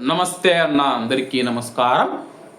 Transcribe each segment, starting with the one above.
నమస్తే అన్న అందరికీ నమస్కారం.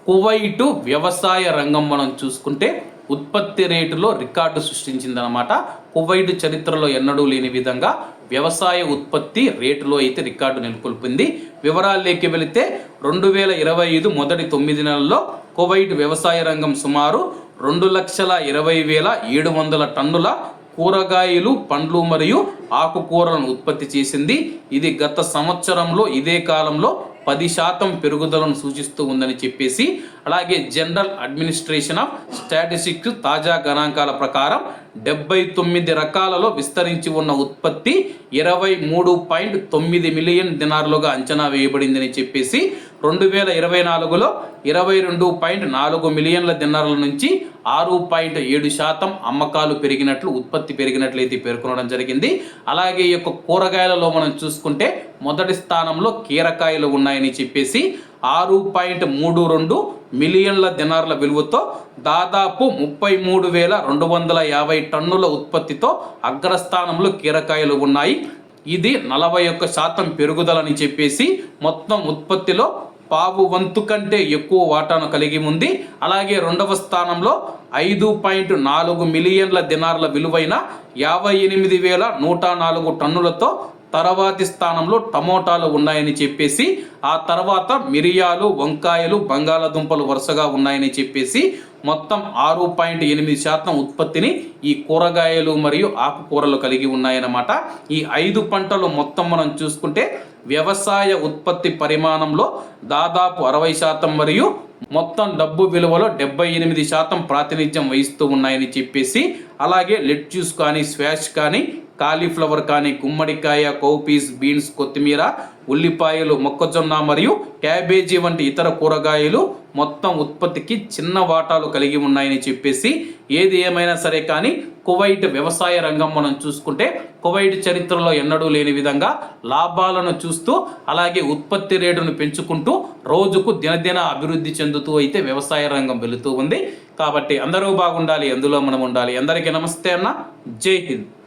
కువైటు వ్యవసాయ రంగం మనం చూసుకుంటే ఉత్పత్తి రేటులో రికార్డు సృష్టించిందనమాట కువైట్ చరిత్రలో ఎన్నడూ లేని విధంగా వ్యవసాయ ఉత్పత్తి రేటులో అయితే రికార్డు నెలకొల్పింది. వివరాల్లోకి వెళితే రెండు వేల ఇరవై ఐదు మొదటి తొమ్మిది నెలల్లో కువైట్ వ్యవసాయ రంగం సుమారు రెండు లక్షల ఇరవై వేల ఏడు వందల టన్నుల కూరగాయలు పండ్లు మరియు ఆకుకూరలను ఉత్పత్తి చేసింది. ఇది గత సంవత్సరంలో ఇదే కాలంలో పది శాతం పెరుగుదలను సూచిస్తూ ఉందని చెప్పేసి అలాగే జనరల్ అడ్మినిస్ట్రేషన్ ఆఫ్ స్టాటిస్టిక్స్ తాజా గణాంకాల ప్రకారం డెబ్బై తొమ్మిది రకాలలో విస్తరించి ఉన్న ఉత్పత్తి ఇరవై మూడు పాయింట్ తొమ్మిది మిలియన్ దినార్లుగా అంచనా వేయబడిందని చెప్పేసి రెండు వేల ఇరవై నాలుగులో ఇరవై రెండు పాయింట్ నాలుగు మిలియన్ల దినార్ల నుంచి ఆరు పాయింట్ ఏడు శాతం అమ్మకాలు పెరిగినట్లు ఉత్పత్తి పెరిగినట్లయితే పేర్కొనడం జరిగింది. అలాగే ఈ యొక్క కూరగాయలలో మనం చూసుకుంటే మొదటి స్థానంలో కీరకాయలు ఉన్నాయని చెప్పేసి ఆరు పాయింట్ మూడు రెండు మిలియన్ల దినార్ల విలువతో దాదాపు ముప్పై మూడు వేల రెండు వందల యాభై టన్నుల ఉత్పత్తితో అగ్రస్థానంలో కీరకాయలు ఉన్నాయి. ఇది నలభై ఒక్క శాతం పెరుగుదలని చెప్పేసి మొత్తం ఉత్పత్తిలో పావు వంతు కంటే ఎక్కువ వాటాను కలిగి ఉంది. అలాగే రెండవ స్థానంలో ఐదు పాయింట్ నాలుగు మిలియన్ల దినార్ల విలువైన యాభై ఎనిమిది వేల నూట నాలుగు టన్నులతో తర్వాతి స్థానంలో టమోటాలు ఉన్నాయని చెప్పేసి ఆ తర్వాత మిరియాలు వంకాయలు బంగాళాదుంపలు వరుసగా ఉన్నాయని చెప్పేసి మొత్తం ఆరు పాయింట్ ఎనిమిది శాతం ఉత్పత్తిని ఈ కూరగాయలు మరియు ఆకుకూరలు కలిగి ఉన్నాయన్నమాట. ఈ ఐదు పంటలు మొత్తం మనం చూసుకుంటే వ్యవసాయ ఉత్పత్తి పరిమాణంలో దాదాపు అరవై శాతం మరియు మొత్తం డబ్బు విలువలో డెబ్బై ఎనిమిది శాతం ప్రాతినిధ్యం వహిస్తూ ఉన్నాయని చెప్పేసి అలాగే లెట్యూస్ కానీ స్వాష్ కానీ కాలీఫ్లవర్ కానీ గుమ్మడికాయ కౌపీస్ బీన్స్ కొత్తిమీర ఉల్లిపాయలు మొక్కజొన్న మరియు క్యాబేజీ వంటి ఇతర కూరగాయలు మొత్తం ఉత్పత్తికి చిన్న వాటాలు కలిగి ఉన్నాయని చెప్పేసి ఏది ఏమైనా సరే కానీ కువైట్ వ్యవసాయ రంగం మనం చూసుకుంటే కువైట్ చరిత్రలో ఎన్నడూ లేని విధంగా లాభాలను చూస్తూ అలాగే ఉత్పత్తి రేటును పెంచుకుంటూ రోజుకు దినదిన అభివృద్ధి చెందుతూ అయితే వ్యవసాయ రంగం వెళుతూ ఉంది. కాబట్టి అందరూ బాగుండాలి అందులో మనం ఉండాలి. అందరికీ నమస్తే అన్న. జై హింద్.